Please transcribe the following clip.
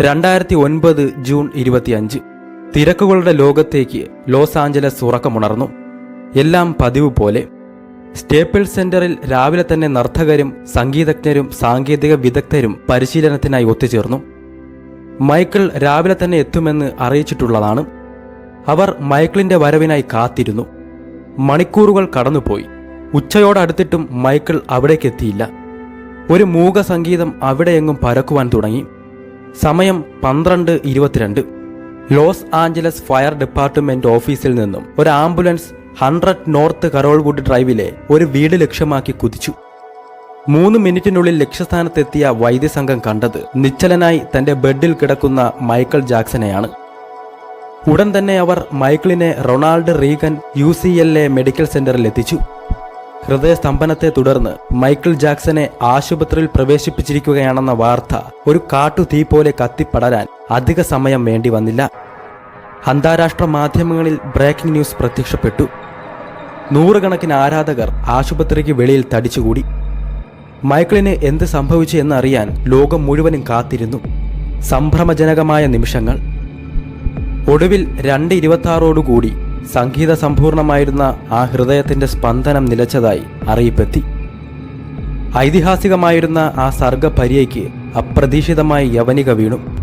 രണ്ടായിരത്തി ഒൻപത് ജൂൺ ഇരുപത്തിയഞ്ച്. തിരക്കുകളുടെ ലോകത്തേക്ക് ലോസ് ആഞ്ചലസ് ഉറക്കമുണർന്നു. എല്ലാം പതിവ് പോലെ. സ്റ്റേപ്പിൾ സെന്ററിൽ രാവിലെ തന്നെ നർത്തകരും സംഗീതജ്ഞരും സാങ്കേതിക വിദഗ്ധരും പരിശീലനത്തിനായി ഒത്തുചേർന്നു. മൈക്കിൾ രാവിലെ തന്നെ എത്തുമെന്ന് അറിയിച്ചിട്ടുള്ളതാണ്. അവർ മൈക്കിളിന്റെ വരവിനായി കാത്തിരുന്നു. മണിക്കൂറുകൾ കടന്നുപോയി. ഉച്ചയോടടുത്തിട്ടും മൈക്കിൾ അവിടേക്കെത്തിയില്ല ഒരു മൂക സംഗീതം അവിടെയെങ്ങും പരക്കുവാൻ തുടങ്ങി. സമയം പന്ത്രണ്ട് ഇരുപത്തിരണ്ട്. ലോസ് ആഞ്ചലസ് ഫയർ ഡിപ്പാർട്ട്മെന്റ് ഓഫീസിൽ നിന്നും ഒരു ആംബുലൻസ് ഹൺഡ്രഡ് നോർത്ത് കരോൾവുഡ് ഡ്രൈവിലെ ഒരു വീട് ലക്ഷ്യമാക്കി കുതിച്ചു. മൂന്ന് മിനിറ്റിനുള്ളിൽ ലക്ഷ്യസ്ഥാനത്തെത്തിയ വൈദ്യസംഘം കണ്ടത് നിശ്ചലനായി തന്റെ ബെഡിൽ കിടക്കുന്ന മൈക്കിൾ ജാക്സനെയാണ്. ഉടൻ തന്നെ അവർ മൈക്കിളിനെ റൊണാൾഡ് റീഗൻ യു മെഡിക്കൽ സെന്ററിൽ എത്തിച്ചു ഹൃദയസ്തംഭനത്തെ തുടർന്ന് മൈക്കിൾ ജാക്സനെ ആശുപത്രിയിൽ പ്രവേശിപ്പിച്ചിരിക്കുകയാണെന്ന വാർത്ത ഒരു കാട്ടുതീ പോലെ കത്തിപ്പടരാൻ അധിക സമയം വേണ്ടി വന്നില്ല. അന്താരാഷ്ട്ര മാധ്യമങ്ങളിൽ ബ്രേക്കിംഗ് ന്യൂസ് പ്രത്യക്ഷപ്പെട്ടു. നൂറുകണക്കിന് ആരാധകർ ആശുപത്രിക്ക് വെളിയിൽ തടിച്ചുകൂടി. മൈക്കിളിന് എന്ത് സംഭവിച്ചു എന്നറിയാൻ ലോകം മുഴുവനും കാത്തിരുന്നു. സംഭ്രമജനകമായ നിമിഷങ്ങൾ. ഒടുവിൽ രണ്ട് ഇരുപത്താറോടുകൂടി സംഗീത സമ്പൂർണമായിരുന്ന ആ ഹൃദയത്തിന്റെ സ്പന്ദനം നിലച്ചതായി അറിയിപ്പെത്തി. ഐതിഹാസികമായിരുന്ന ആ സർഗപര്യയ്ക്ക് അപ്രതീക്ഷിതമായി യവനിക വീണു.